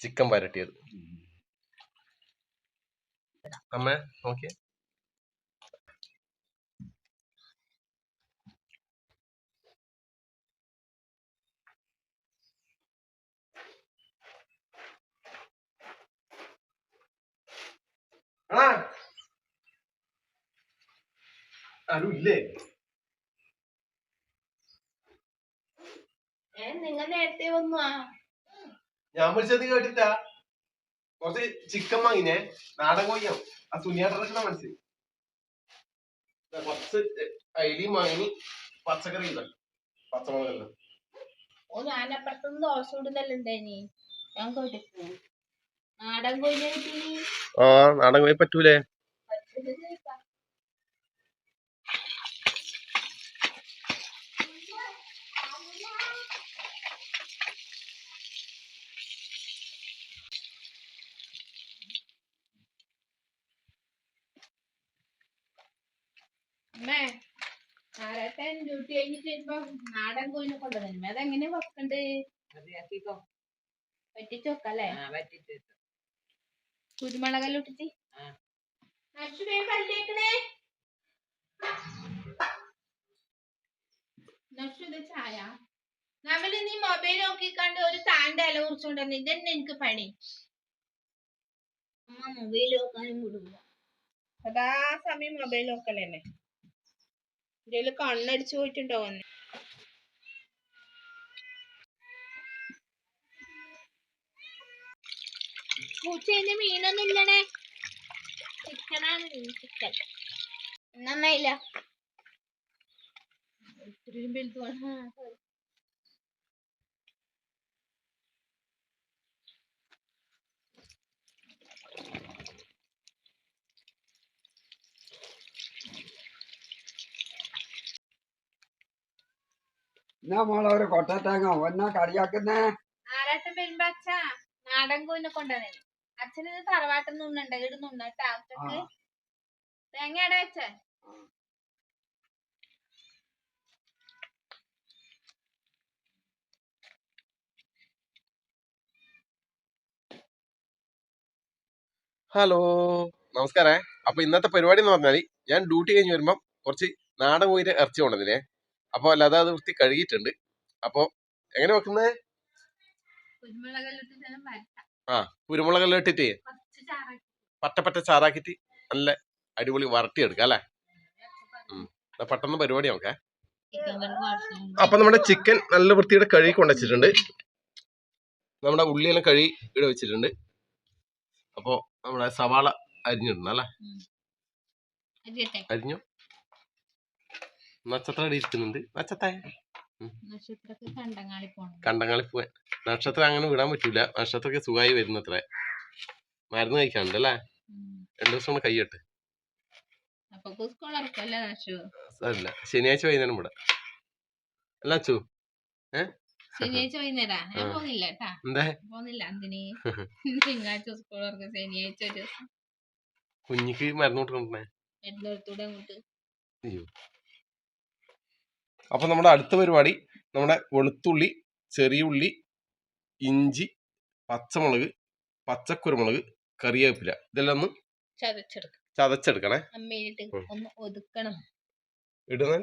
Chicken വരട്ടിയത്. അമ്മ നോക്കിയേ. ആരും ഇല്ലേ? നിങ്ങൾ നേരത്തെ വന്നു? ആ ഞാൻ വിളിച്ചത് കേട്ടിട്ടാ? കുറച്ച് ചിക്കൻ വാങ്ങിനെ. നാടൻ കോഴിയോ. ആ സുനിയാട്ടൊക്കെ മനസ്സിൽ കുറച്ച് അരി വാങ്ങി പച്ചക്കറി ഇല്ല പച്ചമുളകല്ല ഓ ഞാൻ അപ്പുറത്തുനിന്ന് ദോശ ഇടുന്നല്ലുണ്ടേനി ഞാൻ കേട്ടിട്ടു നാടൻ കോഴി ആ നാടൻ കോഴി പറ്റൂലേ? അമ്മേ ഡ്യൂട്ടി കഴിഞ്ഞിട്ട് വരുമ്പോ നാടൻ കോഴിനെ കൊണ്ടുവന്നു അതെങ്ങനെ വെക്കണ്ട്? പറ്റിച്ച് വെക്കല്ലേ? കുരുമുളകെല്ലാം ഇട്ടിട്ട്? കല്ലേക്കണേ ചായ. നമ്മൾ നീ മൊബൈൽ നോക്കിക്കാണ്ട് ഒരു താണ്ട ഇല കുറിച്ചോണ്ടെന്ന് ഇതന്നെ എനിക്ക് പണി. അമ്മ മൊബൈൽ നോക്കാനും വിടില്ല അതാ സമയം മൊബൈൽ നോക്കലെന്നെ. ഇതിൽ കണ്ണടിച്ചു പോയിട്ടുണ്ടാവും പൂച്ചേന്റെ മീനൊന്നും ഇല്ലണേ ചിക്കനാണ് ചിക്കൻ. നന്നായില്ല. ഇത്രയും വലുത് എന്നാ മോളെ ഒരു കൊട്ടത്തേങ്ങ ഒന്നാ കറിയാക്കുന്നേ? ആരാട്ടം വരുമ്പോ അച്ഛ നാടൻ കോഴിനെ കൊണ്ടുവന്നേ അച്ഛന് ഇത് തറവാട്ടിൽ നിന്നുണ്ട് ഇവിടെ ആവശ്യക്ക് ആ. തേങ്ങ എവിടെ വെച്ചേ? ഹലോ നമസ്കാരം. അപ്പൊ ഇന്നത്തെ പരിപാടി എന്ന് പറഞ്ഞാൽ ഞാൻ ഡ്യൂട്ടി കഴിഞ്ഞ് വരുമ്പം കുറച്ച് നാടൻ കോഴിയുടെ ഇറച്ചി കൊണ്ടതിനെ അപ്പൊ അല്ലാതെ അത് വൃത്തി കഴുകിയിട്ടുണ്ട്. അപ്പൊ എങ്ങനെ വെക്കുന്നത്? ആ കുരുമുളകെല്ലാം ഇട്ടിട്ട് പറ്റ പറ്റ ചാറാക്കിയിട്ട് നല്ല അടിപൊളി വരട്ടിയെടുക്കാം അല്ലേ? ഉം. പെട്ടെന്ന് പരിപാടി നോക്കേ അപ്പൊ നമ്മുടെ ചിക്കൻ നല്ല വൃത്തിയുടെ കഴുകി കൊണ്ടുവച്ചിട്ടുണ്ട്. നമ്മുടെ ഉള്ളിയെല്ലാം കഴുകി ഇവിടെ വെച്ചിട്ടുണ്ട്. അപ്പോ നമ്മുടെ സവാള അരിഞ്ഞിട്ടുണ്ട് അല്ലേ? അരിഞ്ഞു. നക്ഷത്രം? അവിടെ ഇരിക്കുന്നുണ്ട് നക്ഷത്രം കണ്ടങ്ങാളി പോവാൻ. നക്ഷത്രം അങ്ങനെ വിടാൻ പറ്റൂല. നക്ഷത്രമൊക്കെ സുഖമായി വരുന്നത്ര. മരുന്ന് കഴിക്കാനുണ്ട് അല്ലേ. രണ്ടു ദിവസം കൊണ്ട് കൈയ്യട്ട് അല്ല ശനിയാഴ്ച വൈകുന്നേരം കൂടെ അല്ല അച്ചു? ശനിയാഴ്ച വൈകുന്നേരം? ഞാൻ കേട്ടാ. എന്തിന്? തിങ്കളാഴ്ച സ്കൂൾ ശനിയാഴ്ച ദിവസം. കുഞ്ഞിക്ക് മരുന്ന് കൊടുക്കണ്ടേ അങ്ങോട്ട്? അയ്യോ. അപ്പൊ നമ്മുടെ അടുത്ത പരിപാടി നമ്മുടെ വെളുത്തുള്ളി ചെറിയ ഉള്ളി ഇഞ്ചി പച്ചമുളക് പച്ചക്കുരുമുളക് കറിവേപ്പില. ഇതെല്ലാം ഒന്ന് ചതച്ചെടുക്കും. ചതച്ചെടുക്കണേ. ഒന്ന് ഒതുക്കണം. ഇടുന്ന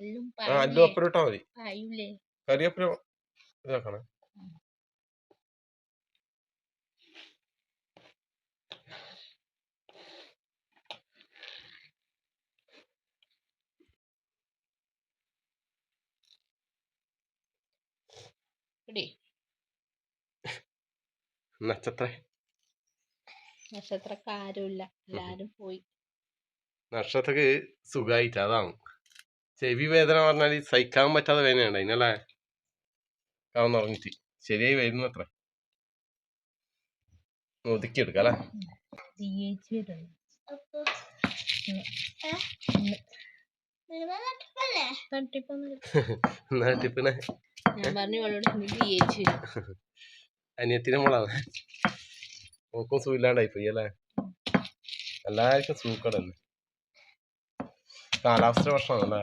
എല്ലാം അപ്പുറം ഇട്ടാ മതി. കറിവേപ്പില ഇതാക്കണേ. നക്ഷത്ര നക്ഷത്രക്ക് ആരുമില്ല എല്ലാരും പോയി നക്ഷത്രക്ക് സുഖമായിട്ട് അതാണ് ചെവി വേദന പറഞ്ഞാൽ സഹിക്കാൻ പറ്റാതെ വേദനയുണ്ട് അതിനല്ലേ കാവുന്ന ശരിയായി വരുന്നു അത്ര ഒതുക്കി എടുക്കാം അല്ലേ DH ഞാൻ പറഞ്ഞു ഇവളോട് ഡി എച്ച് അനിയത്തിനെ മോളാണ് ഓക്കും സുഖമില്ലാണ്ടായി പോയി അല്ലേ? എല്ലാവർക്കും സൂക്കടന്നെ കാലാവസ്ഥ പ്രശ്നമാണല്ലേ?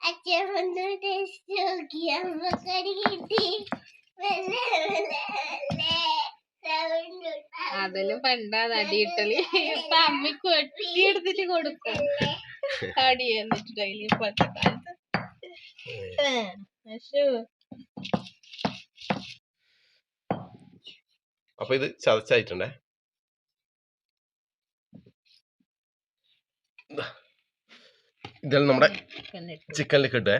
അച്ഛൻ വന്ന് ടേസ്റ്റ് നോക്കി അമ്മക്കടി കിട്ടി. വെള്ള വെള്ളെ. വെള്ളെ സൗണ്ട് അതിലും പണ്ടാ നടിയിട്ടൽ ഇപ്പൊ അമ്മയ്ക്ക് വെട്ടി എടുത്തിട്ട് കൊടുക്കും. അടി എന്നിട്ട് ഇപ്പോഴത്തെ കാലത്ത്. അപ്പൊ ഇത് ചതച്ചായിട്ടുണ്ടേ? ഇതെല്ലാം നമ്മുടെ. ചിക്കനിലേക്ക് ഇട്ടേ.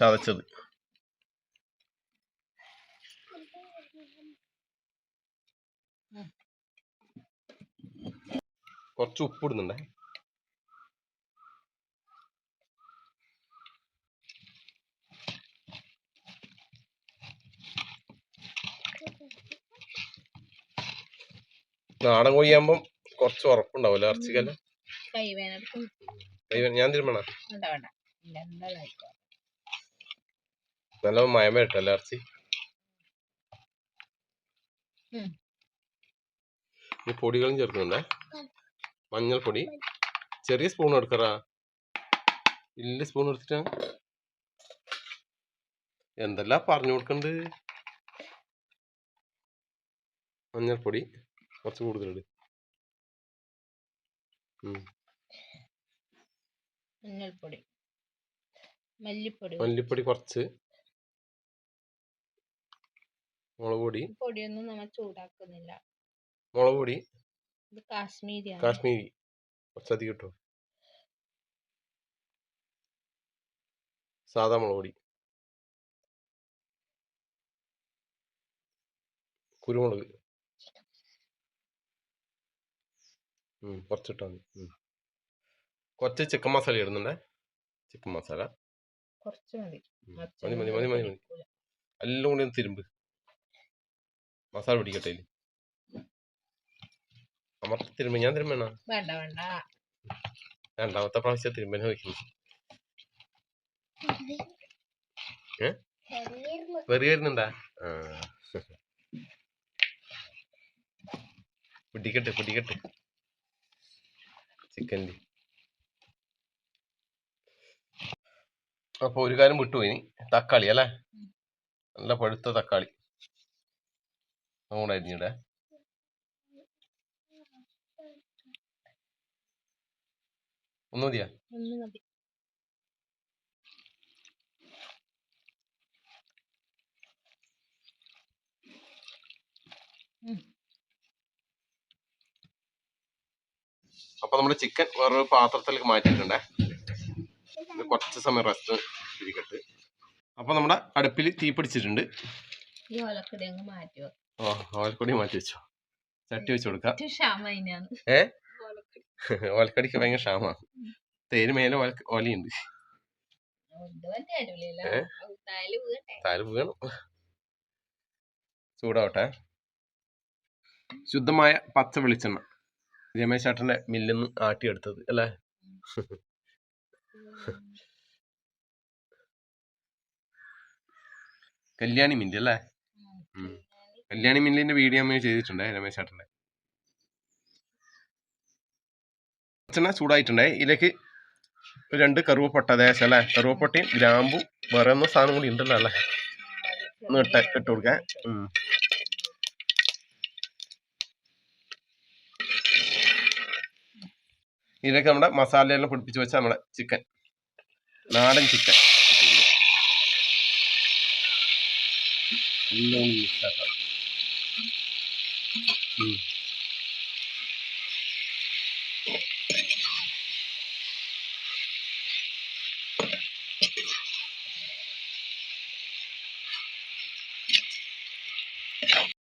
ചതച്ചത്. കുറച്ച് ഉപ്പ് ഇടുന്നുണ്ടേ നാടൻ കൊയ്യാകുമ്പം കുറച്ച് ഉറപ്പുണ്ടാവില്ല ഇറച്ചിക്കല്ല? ഞാൻ തിരുമണ. നല്ല മയമ വരട്ടല്ലേ ഇറച്ചി? പൊടികളും ചേർക്കുന്നുണ്ടേ? മഞ്ഞൾപ്പൊടി. ചെറിയ സ്പൂൺ എടുക്കറാ വലിയ സ്പൂൺ എടുത്തിട്ടാ. എന്തെല്ലാം പറഞ്ഞു കൊടുക്കണ്ട്? മഞ്ഞൾപ്പൊടി കുറച്ച് കൂടുതലുണ്ട് മഞ്ഞൾപ്പൊടി. മല്ലിപ്പൊടി മല്ലിപ്പൊടി കുറച്ച്. മുളക് പൊടി പൊടിയൊന്നും നമ്മൾ ചൂടാക്കുന്നില്ല. മുളക് പൊടി കാശ്മീരി. കുറച്ചധികം കിട്ടും? സാധാ മുളക് പൊടി കുരുമുളക്. ഉം, കുറച്ചിട്ടാ മതി. കുറച്ച് ചിക്കൻ മസാല ഇടുന്നുണ്ടേ? ചിക്കൻ മസാല. കുറച്ച് മതി. മതി മതി മതി മതി എല്ലാം കൂടി ഒന്ന് തിരുമ്പ്. മസാല പിടിക്കട്ടെ. അമർത്തി തിരുമ്പ് ഞാൻ തിരുമ്പണ? വേണ്ട വേണ്ട. രണ്ടാമത്തെ പ്രാവശ്യം തിരുമ്പനെ വയ്ക്കുന്നു ഏ? ചെറിയ വെറി വരുന്നുണ്ടാ? ആ. പിടിക്കട്ടെ പിടിക്കട്ടെ. ചിക്കന്റെ അപ്പൊ ഒരു കാര്യം വിട്ടു ഇനി. തക്കാളി അല്ലേ? നല്ല പഴുത്ത തക്കാളി. അതുകൂടെ അരിഞ്ഞിടേ. ഒന്ന് മതിയാ ഒന്ന് മതി അപ്പൊ നമ്മുടെ ചിക്കൻ വേറൊരു പാത്രത്തിലേക്ക് മാറ്റിയിട്ടുണ്ടേ. ഇത് കുറച്ച് സമയം റെസ്റ്റ് ഇരിക്കട്ട്. അപ്പൊ നമ്മുടെ അടുപ്പിൽ തീ പിടിച്ചിട്ടുണ്ട്. ഓലക്കൊടി മാറ്റി വെച്ചോ. ചട്ടി വെച്ചു കൊടുക്കാം. ഏറ്റവും ക്ഷാമ അതിനാണ് ഏ? ഓലക്കടി ഓലക്കടിക്ക് ഭയങ്കര ക്ഷാമാ. തേര് മേലെ ഓല ഓലയുണ്ട്? താൽ വീണം ചൂടാവട്ടെ. ശുദ്ധമായ പച്ച വെളിച്ചെണ്ണ. രമേശ് ചേട്ടന്റെ നിന്ന് ആട്ടിയെടുത്തത് അല്ലേ? കല്യാണി മില്ല് അല്ലേ? കല്യാണി മില്ലിന്റെ വീഡിയോ അമ്മ ചെയ്തിട്ടുണ്ട് രമേശ് ചേട്ടന്റെ വെളിച്ചെണ്ണ ചൂടായിട്ടുണ്ടേ. ഇതിലേക്ക് രണ്ട് കറുവപ്പൊട്ട ദേശം അല്ലേ? കറുവപ്പൊട്ടയും ഗ്രാമ്പും വേറെ ഒന്നും സാധനം കൂടി ഉണ്ടല്ലോ അല്ലേ? ഒന്ന് ഇട്ട് ഇട്ട് കൊടുക്കാൻ. ഇതിലേക്ക് നമ്മുടെ മസാലയെല്ലാം പിടിപ്പിച്ച് വെച്ച നമ്മുടെ ചിക്കൻ. നാടൻ ചിക്കൻ. എല്ലാം ഒന്ന്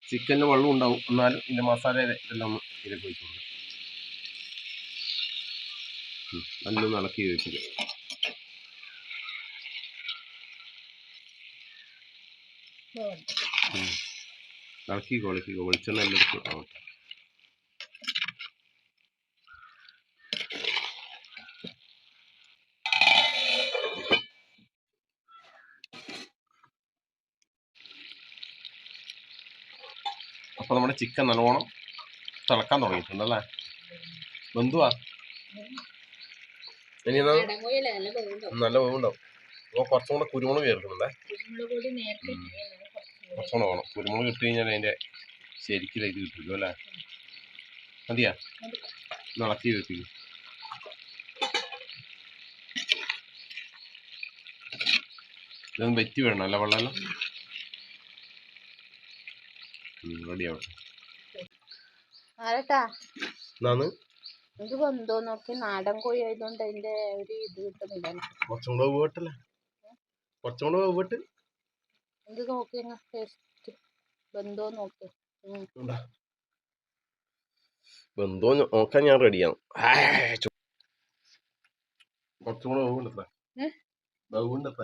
ചിക്കനിൽ വെള്ളം ഉണ്ടാവും. എന്നാലും ഇതിന്റെ മസാല ഇതെല്ലാം ഇതിലേക്ക് ഒഴിച്ച് കൊടുക്കാം. നല്ലൊന്ന് ഇളക്കി വെച്ചിട്ട് ഇളക്കിക്കോ ഇളക്കിക്കോ വെളിച്ചെണ്ണ എല്ലാം എടുത്ത് ആവട്ടെ. അപ്പൊ നമ്മുടെ ചിക്കൻ നല്ലോണം തിളക്കാൻ തുടങ്ങിയിട്ടുണ്ട് അല്ലേ ബന്ധുവാ ഇനി നല്ല വേവുണ്ടാവും അപ്പോൾ കുറച്ചും കൂടെ കുരുമുളക് ചേർക്കുന്നുണ്ടേ. കുറച്ചുകൂടി. വേണം കുരുമുളക് ഇട്ട് കഴിഞ്ഞാൽ അതിന്റെ ശരിക്കും ഇത് കിട്ടുമല്ലോ അല്ലേ മതിയാ മതി. നടത്തി ഇതൊന്നും ഇതൊന്ന് വെറ്റി വേണം അല്ല വെള്ളമെല്ലാം ആരട്ടാ? എന്നാന്ന് ഇത് വെന്തോ നോക്കി. നാടൻ കോഴി ആയതുകൊണ്ട് അതിന്റെ ഒരു ഇത് കിട്ടുന്നില്ല. എനിക്ക്. കുറച്ചും കൂടെ വേവട്ടല്ലേ കുറച്ചും കൂടെ വേവിട്ട് ഇത് നോക്കി ടേസ്റ്റ് വെന്തോ നോക്ക്. വെന്തോ നോക്കാൻ ഞാൻ റെഡിയാണ് കുറച്ചും കൂടെ വേവുണ്ടത്ര? വേവുണ്ടത്ര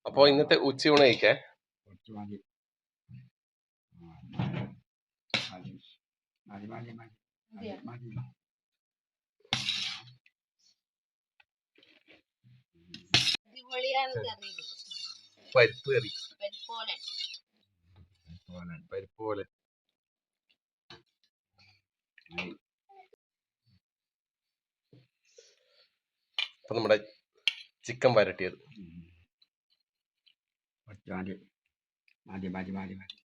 മതിയോ? ഇന്നത്തെ അടിപൊളിയാണ് കറി പരിപ്പ് കറി. പരിപ്പോലെ. പോലെ പരിപ്പ് പോലെ ആയി. അപ്പൊ നമ്മുടെ ചിക്കൻ വരട്ടിയത്. ഉം. കുറച്ച് മതി മതി മതി മതി മതി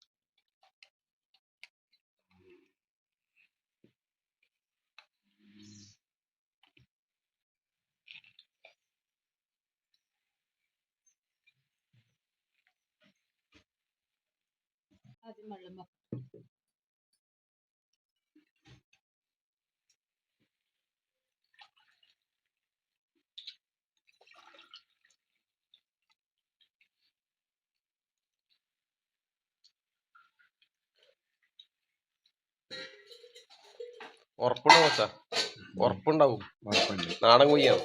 ആദ്യം വെള്ളം വെക്കാം. ഉറപ്പുണ്ടാവും മച്ചാ? ഉറപ്പുണ്ടാവും. നാടൻ കൊയ്യാണ്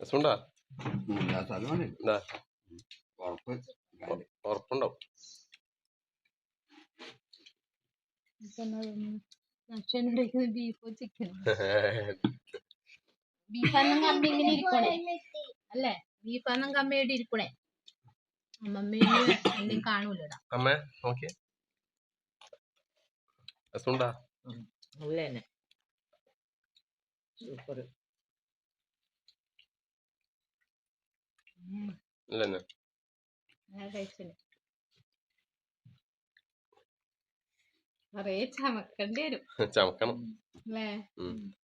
രസമുണ്ടാ? ഉറപ്പുണ്ടാവും ബീഫോ ചിക്കനോ ബീഫാന്നും കമ്പി ഇങ്ങനെ ഇരിക്കണേ. അല്ലേ? ബീഫാന്നും കമ്പിയായിട്ട് ഇരിക്കണേ. കാണൂലടാ. അമ്മേ നോക്കിയേ. രസമുണ്ടാ. നല്ല തന്നെ സൂപ്പർ ഇല്ലെന്നെ ഞാൻ കഴിച്ചില്ല നിറയെ ചമക്കേണ്ടി വരും. ചമക്കണം.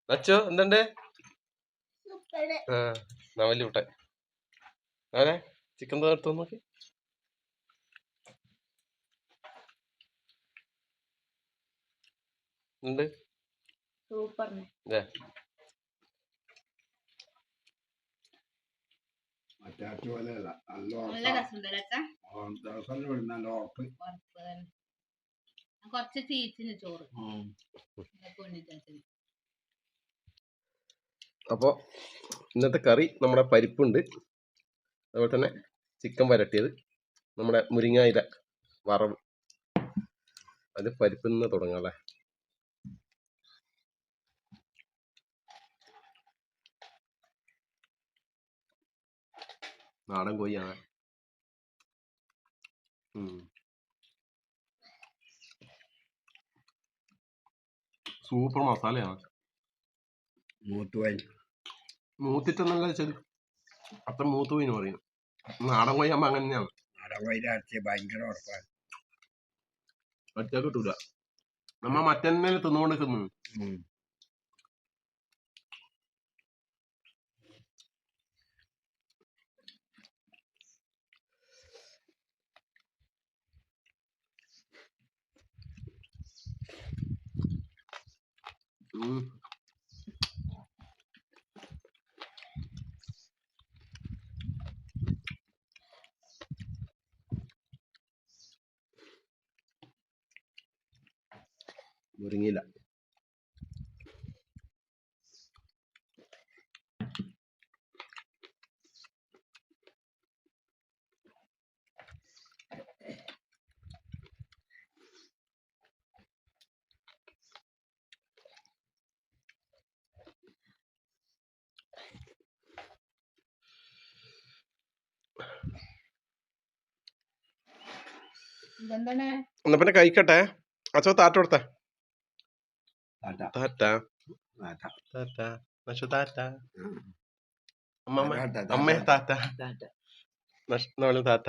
അച്ഛോ എന്തുണ്ട്? സൂപ്പർ ആ നവൽ വിട്ടെ അവനെ ചിക്കൻ തകർത്തു നോക്കി ഉണ്ട് അച്ചു പോലെയല്ല നല്ല ഉറപ്പ്. കുറച്ച് ചോറ്. അപ്പോൾ ഇന്നത്തെ കറി നമ്മുടെ പരിപ്പുണ്ട്. അതുപോലെ തന്നെ ചിക്കൻ വരട്ടിയത് നമ്മുടെ മുരിങ്ങായില വറവ്. അത് പരിപ്പിൽ നിന്ന് തുടങ്ങാം അല്ലേ? നാടൻ കോഴിയാണ് സൂപ്പർ മസാലയാണ് മൂത്തുപോയി മൂത്തിട്ടെന്നല്ല ചെറു അത്ര മൂത്ത് പോയിന്ന് പറയും നാടൻ കോഴി ആകുമ്പോ അങ്ങനെ തന്നെയാണ് ഭയങ്കര ഉറപ്പാണ് അടിച്ചാൽ കിട്ടൂല നമ്മ മറ്റന്നെ തിന്നുകൊണ്ട് തിന്നു grupo. Moringuila. എന്നാ പിന്നെ കഴിക്കട്ടെ. അച്ഛൻ താറ്റ കൊടുത്തേ. താറ്റ. താറ്റ നശു താറ്റ. അമ്മേ താറ്റ. നശ് താറ്റ